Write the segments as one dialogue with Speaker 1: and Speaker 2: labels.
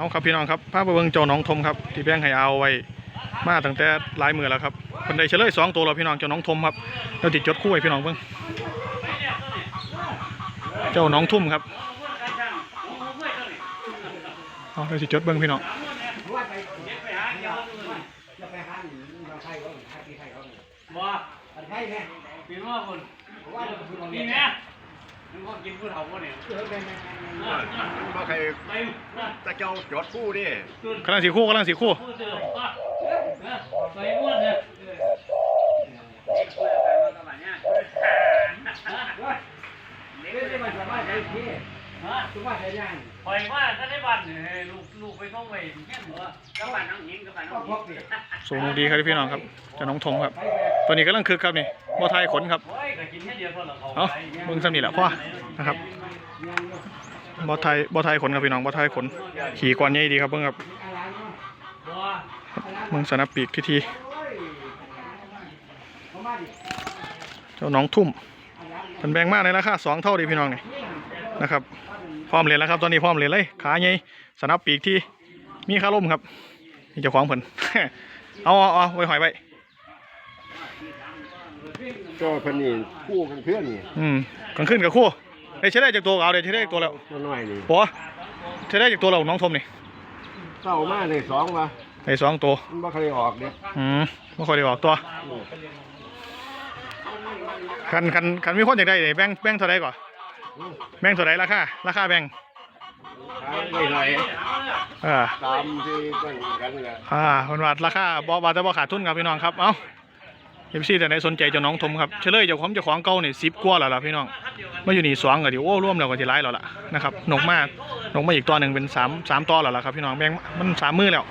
Speaker 1: เอาครับพี่น้องครับภาพไปเบิ่งเจ้าน้องทมครับที่แป้งให้เอาไว้มาตั้งแต่หลายมือแล้วครับคนใดเฉลยสองตัวเราพี่น้องเจ้าน้องทมครับเราติดจดคู่ไว้พี่น้องเบิ่งเจ้าน้องทุ่มครับเอาเราติดจดเบิ่งพี่น้อง
Speaker 2: บ่ปีนว่าคนนี่แม่ มึงก็กินผู้เฒ่าเนี่ย
Speaker 3: บ่ใครตะเจ้าจดผู้ดิ
Speaker 2: จุด
Speaker 1: กำลังสีคู่กำลังสีคู่
Speaker 2: ไปอวนเนี่ยปล่อยว่าถ้าได้บัตรลูกลูกไปต้องไปแค่หัวก็บัตรน้องหญิงก็บัตรน้องหิน
Speaker 1: สูงดีครับพี่น้องครับจ้าน้องทมครับตัวนี้กำลังคึกครับนี่ บัวไทยขนครับ
Speaker 2: โอ้ยก็กินแค่เดียวเท่านั้น
Speaker 1: เอาเบิ่งซ้ำนี่แหละพ่อนะครับบัวไทยบัวไทยขนครับพี่น้องบัวไทยขน ขี่กวนใหญ่ดีครับเบิ่งครับ
Speaker 2: บัว
Speaker 1: เบิ่งสนับปีกทีทีเจ้าน้องทุ่มเป็นแบงมากในราคาสองเท่าดีพี่น้องนี่นะครับพร้อมเรียนแล้วครับตอนนี้พร้อมเรียนเลยขาใหญ่สนับปีกที่มีคาร่มครับนี่เจ้าของเพิ่นเอาเอาเอาไว้หอยไว้
Speaker 3: ก็เพิ่นนี่คู่กันเพื่อนนี่
Speaker 1: อืมกลางคืนกับคู่ได้ใช้ได้จากตัวเอาได้ใช้ได้จากตัวแล้ว
Speaker 3: น้อยๆนี่
Speaker 1: ปอใช้ได้จากตัวเราน้องทมนี่
Speaker 3: เต้ามาได้สองว่ะ
Speaker 1: ได้สองตัว
Speaker 3: มันบ่เคยออกเด้
Speaker 1: อืมไม่ค่อยได้ออกตัวคันคันคันมีคนอยากได้นี่แบ่งแบ่งเท่าไรก่อนแบ่งเท่าไรราคาราคาแบ่ง
Speaker 3: ขายได้หน่อย
Speaker 1: เออ
Speaker 3: ตามที่กันกันแหละ
Speaker 1: อ่าคนว่าราคาบ่บาจะบ่ขาดทุนครับพี่น้องครับเอ้า เอฟซีแต่ไหนสนใจเจ้าน้องทมครับเฉลยเจ้าของเจ้าของเก่านี่สิบกว่าแล้วล่ะพี่น้องมาอยู่นี่สองก็เดี๋ยวโอ้ร่วมแล้วก็จะร้ายแล้วล่ะนะครับหนกมากหนกมาอีกตัวหนึ่งเป็นสามสามตัวแล้วล่ะครับพี่น้องแบ่งมันสามมือแล้ว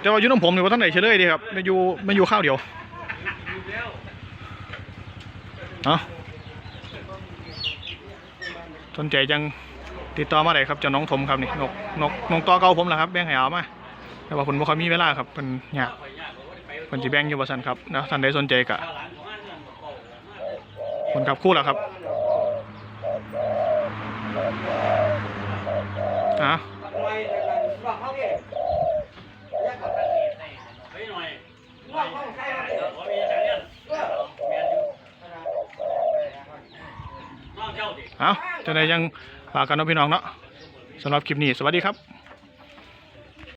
Speaker 1: แต่ว่าอยู่น้ำผมนี่ว่าท่านไหนเฉลยดีครับมาอยู่มาอยู่ข้าวเดียวเอ้าสนใจจังติดต่อมาได้ครับเจ้าน้องทมครับนี่นกนกนกตัวเก่าผมแหละครับแบ่งให้เอามาแต่ว่าผมบ่ค่อยมีเวลาครับเป็นยาก เพิ่นสิแบ่งอยู่บ่ซั่นครับนะท่านใดสนใจก็คนครับคู่แล้วครับอะ
Speaker 2: เอาดิ
Speaker 1: เจังไดยังฝากกันเนาะพี่น้องเนาะสำหรับคลิปนี้ สวัสดีครับ